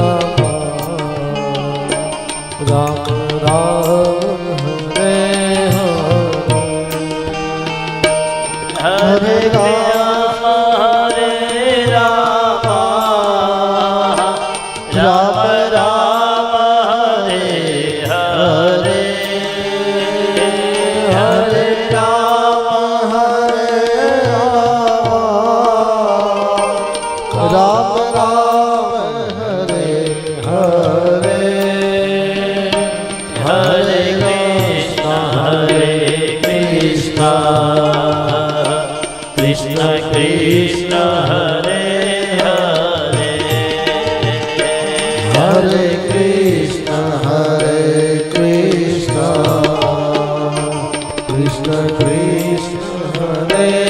love. ਦੇ